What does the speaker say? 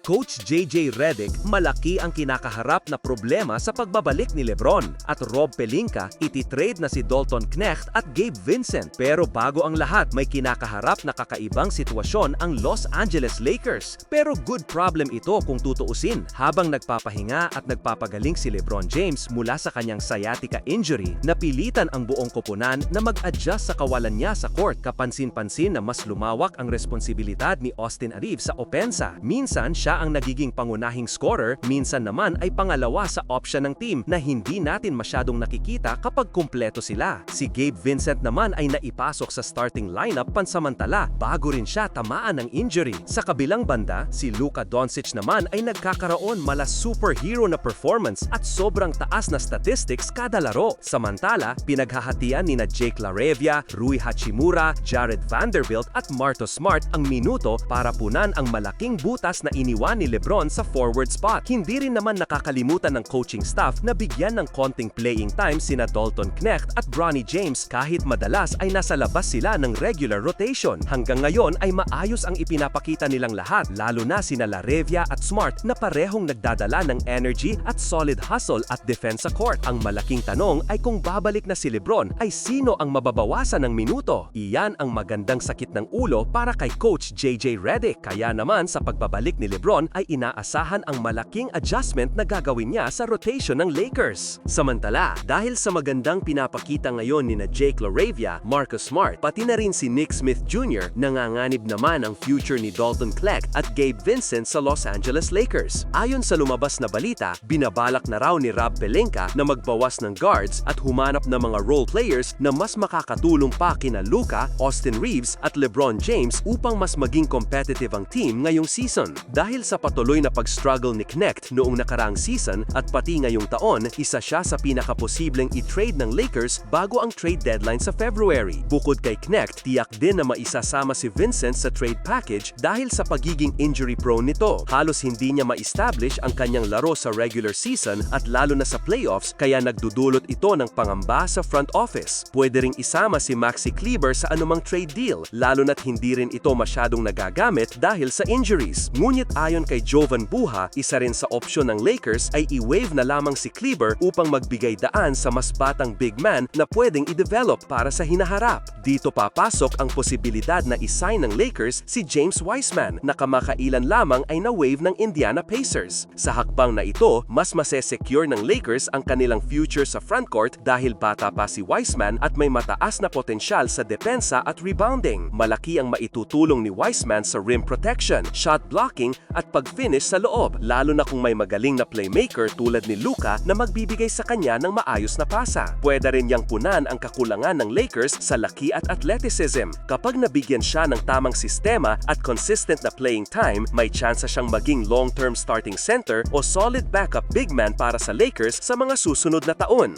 Coach JJ Redick, malaki ang kinakaharap na problema sa pagbabalik ni Lebron at Rob Pelinka ititrade na si Dalton Knecht at Gabe Vincent. Pero bago ang lahat, may kinakaharap na kakaibang sitwasyon ang Los Angeles Lakers. Pero good problem ito kung tutuusin. Habang nagpapahinga at nagpapagaling si Lebron James mula sa kanyang sciatica injury, napilitan ang buong koponan na mag-adjust sa kawalan niya sa court. Kapansin-pansin na mas lumawak ang responsibilidad ni Austin Reeves sa opensa. Minsan siya ang nagiging pangunahing scorer, minsan naman ay pangalawa sa option ng team na hindi natin masyadong nakikita kapag kumpleto sila. Si Gabe Vincent naman ay naipasok sa starting lineup pansamantala bago rin siya tamaan ng injury. Sa kabilang banda, si Luka Doncic naman ay nagkakaroon mala superhero na performance at sobrang taas na statistics kada laro. Samantala, pinaghahatian ni na Jake LaRavia, Rui Hachimura, Jared Vanderbilt at Marto Smart ang minuto para punan ang malaking butas na iniwan ni Lebron sa forward spot. Hindi rin naman nakakalimutan ng coaching staff na bigyan ng konting playing time sina Dalton Knecht at Bronny James kahit madalas ay nasa labas sila ng regular rotation. Hanggang ngayon ay maayos ang ipinapakita nilang lahat lalo na sina Larevia at Smart na parehong nagdadala ng energy at solid hustle at defense sa court. Ang malaking tanong ay kung babalik na si Lebron ay sino ang mababawasan ng minuto. Iyan ang magandang sakit ng ulo para kay Coach JJ Redick. Kaya naman sa pagbabalik ni Lebron ay inaasahan ang malaking adjustment na gagawin niya sa rotation ng Lakers. Samantala, dahil sa magandang pinapakita ngayon ni na Jake LaRavia, Marcus Smart, pati na rin si Nick Smith Jr., nanganganib naman ang future ni Dalton Kleck at Gabe Vincent sa Los Angeles Lakers. Ayon sa lumabas na balita, binabalak na raw ni Rob Pelinka na magbawas ng guards at humanap ng mga role players na mas makakatulong pa kina Luka, Austin Reeves at LeBron James upang mas maging competitive ang team ngayong season. Dahil sa patuloy na pag-struggle ni Knecht noong nakaraang season at pati ngayong taon, isa siya sa pinakaposibleng i-trade ng Lakers bago ang trade deadline sa February. Bukod kay Knecht, tiyak din na maisasama si Vincent sa trade package dahil sa pagiging injury prone nito. Halos hindi niya ma-establish ang kanyang laro sa regular season at lalo na sa playoffs kaya nagdudulot ito ng pangamba sa front office. Pwede ring isama si Maxi Kleber sa anumang trade deal, lalo na't hindi rin ito masyadong nagagamit dahil sa injuries. Ngunit ayon kay Jovan Buha, isa rin sa opsyon ng Lakers ay i-wave na lamang si Kleber upang magbigay daan sa mas batang big man na pwedeng i-develop para sa hinaharap. Dito papasok ang posibilidad na isign ng Lakers si James Wiseman na kamakailan lamang ay na-wave ng Indiana Pacers. Sa hakbang na ito, mas masesecure ng Lakers ang kanilang future sa frontcourt dahil bata pa si Wiseman at may mataas na potensyal sa depensa at rebounding. Malaki ang maitutulong ni Wiseman sa rim protection, shot blocking at pag-finish sa loob, lalo na kung may magaling na playmaker tulad ni Luka na magbibigay sa kanya ng maayos na pasa. Pwede rin niyang punan ang kakulangan ng Lakers sa laki at athleticism. Kapag nabigyan siya ng tamang sistema at consistent na playing time, may tsansa siyang maging long-term starting center o solid backup big man para sa Lakers sa mga susunod na taon.